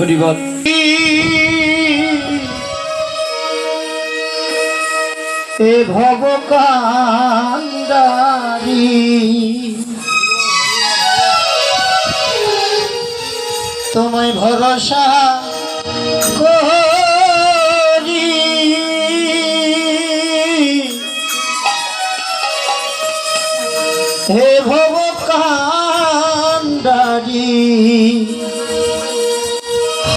হরিবল এ ভবকান্দারি তোমায় ভরসা করি। হে ভবকান্দারি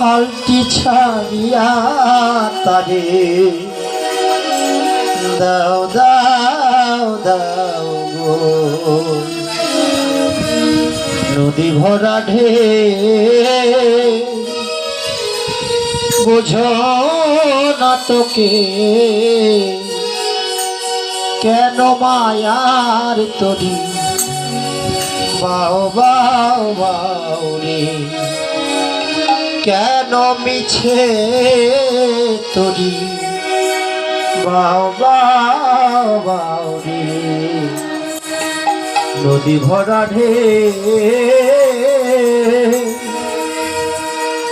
হালটি ছাড়িয়া তারে। দাও দাও দাও গো। নদী ভরা ঢে বুঝো না তোকে। কেন মায়ার তরি? বাও বাও বাও রে। কেন মিছে তরি? বাও নদী ভরা ঢে।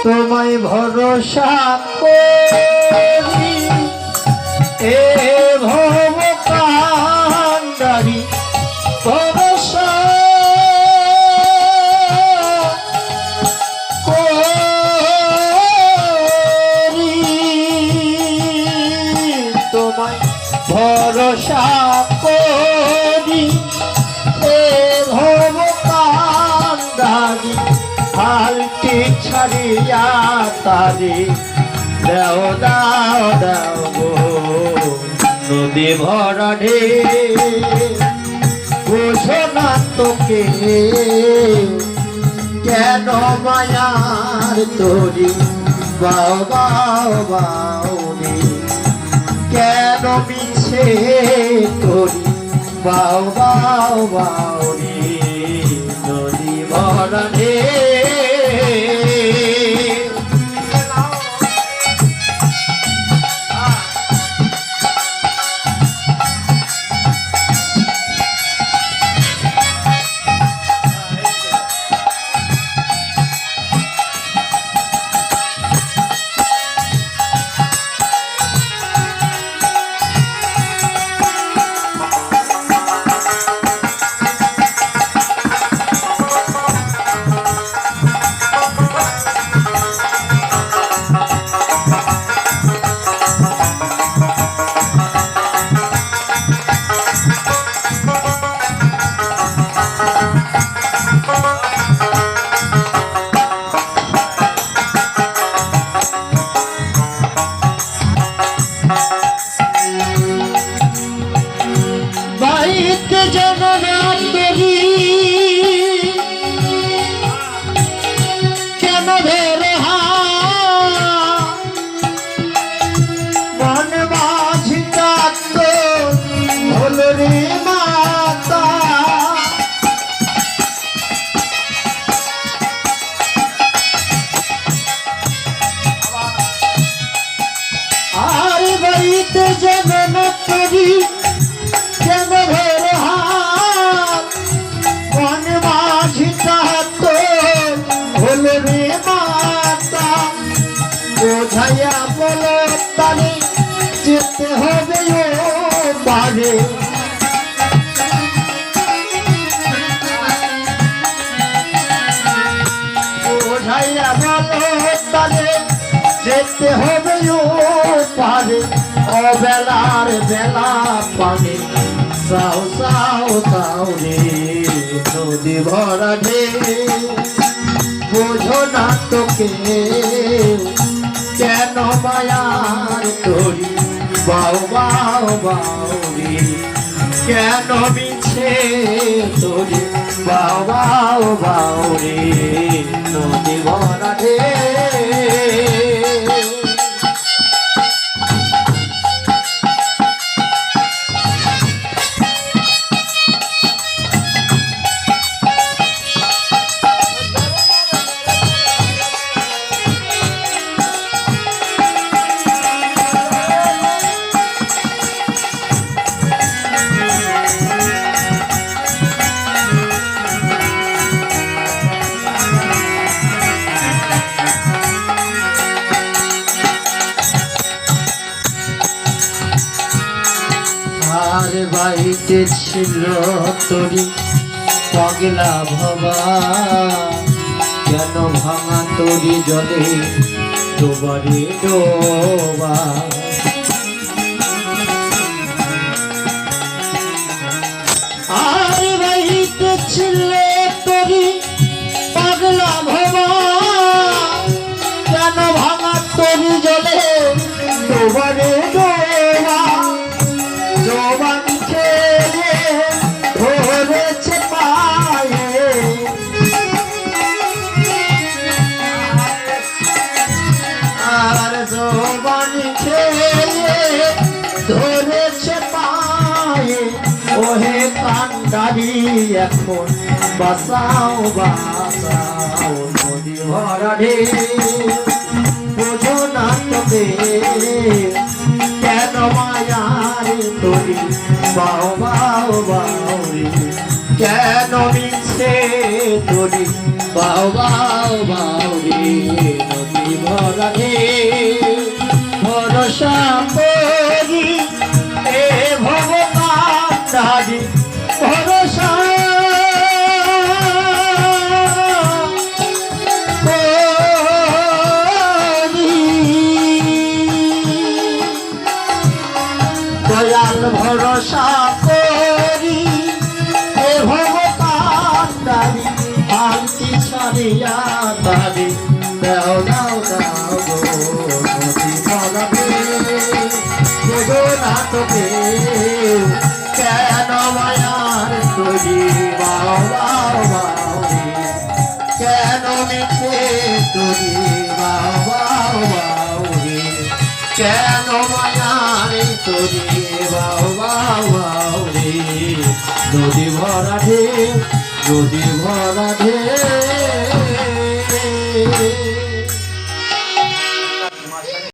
তোমায় ভরসা এ ভরসা করি, এ ভব কান্ডারি হালটি ছাড়িয়া তারি, দাও দাও দাও নদী ভরা ঢে না তোকে, কেন মায়ার তোরি? বাও বাও। তোরি বাও বাও বাও রে নদী ভরা যেতে হবে ও পারে। অবেলার বেলা পানে। সাও সাও সাও রে, নদী ভরা ঢে। বোঝো না তোকে, কেন মায়ার তোরি? বাউ বাউ বাউ রে, কেন মিছে তোরি? বাউ বাউ বাউ রে, নদী ভরা বাড়িতে ছিল তরি পগলা ভবা। কেন ভাঙা তরি জলে ডোবারে ডোবা? কান্ডারি এখন বাসাও বাসাও নদী ভরা ঢেউ বোঝো না তবে কেন মায়ার তরি? বাও বাও বাও রে, কেন মিছে তরি? বাও রে রে ভরসা। দয়াল ভরসা করি এ ভগবান দাবি শান্তি ছাড়িয়া দাবি, দাও দাও দাও গো না তোকে কেন মায়ার তৈরি বাও বাও বাও। কেন তৈরি বাও বাও বাও। কেন মায়ার তৈরি বাও বাও বাও নদী ভরা ঢেউ, নদী ভরা ঢেউ